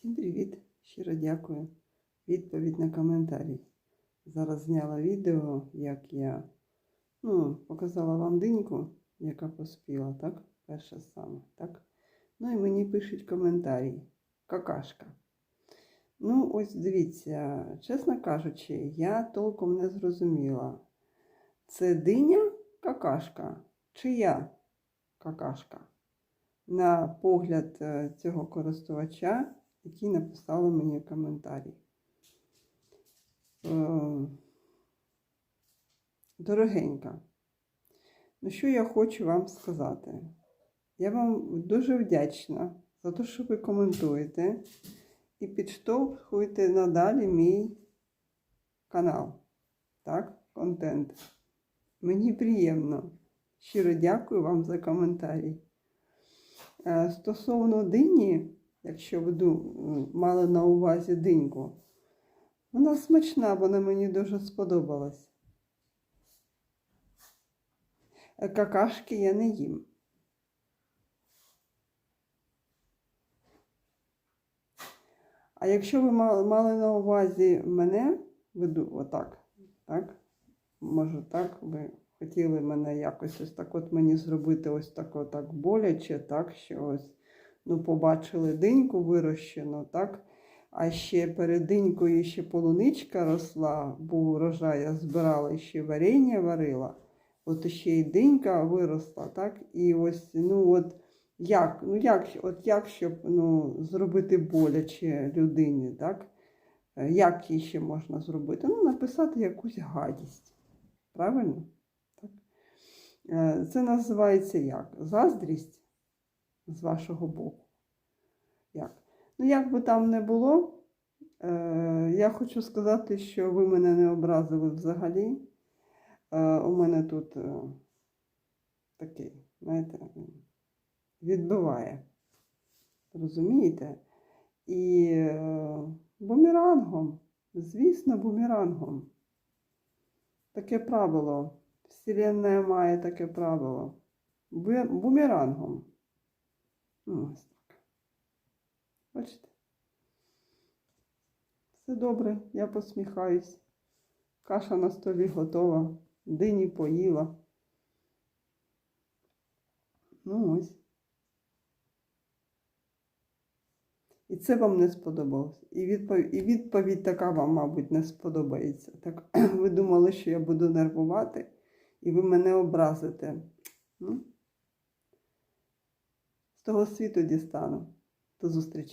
Всім привіт! Щиро дякую. Відповідь на коментарі. Зараз зняла відео, як я ну, показала вам диньку, яка поспіла, так? Перша саме, так? Ну і мені пишуть коментарі. Какашка. Ну, ось дивіться, чесно кажучи, я толком не зрозуміла. Це диня какашка чи я какашка? На погляд е, цього користувача, який написали мені коментарі. Е, Дорогенька, ну що я хочу вам сказати? Я вам дуже вдячна за те, що ви коментуєте і підштовхуєте надалі мій канал, так, контент. Мені приємно. Щиро дякую вам за коментарі. Е, Стосовно дині, якщо ви ду- мали на увазі диньку, вона смачна, вона мені дуже сподобалась. Е, Какашки я не їм. А якщо ви мали на увазі мене, веду отак, так? Може так, ви хотіли мене якось ось так от мені зробити ось так отак боляче, так, що ось, ну, побачили диньку вирощену, так? А ще перед динькою ще полуничка росла, був урожай, я збирала ще варення варила. От ще й динька виросла, так? І ось, ну от як, ну як, от як щоб ну, зробити боляче людині, так? Як її ще можна зробити? Ну, написати якусь гадість. Правильно? Так? Е, Це називається як? Заздрість з вашого боку. Як? Ну, як би там не було, е, я хочу сказати, що ви мене не образили взагалі. Е, У мене тут е, такий, знаєте, відбиває. Розумієте? І е, бумерангом, звісно, бумерангом. Таке правило. Вселенная має таке правило. Бумерангом. Ось так. Бачите? Все добре, я посміхаюсь. Каша на столі готова. Дині поїла. Ну ось. І це вам не сподобалось. І відповідь, і відповідь така вам, мабуть, не сподобається. Так ви думали, що я буду нервувати, і ви мене образите. Ну, з того світу дістану. До зустрічі.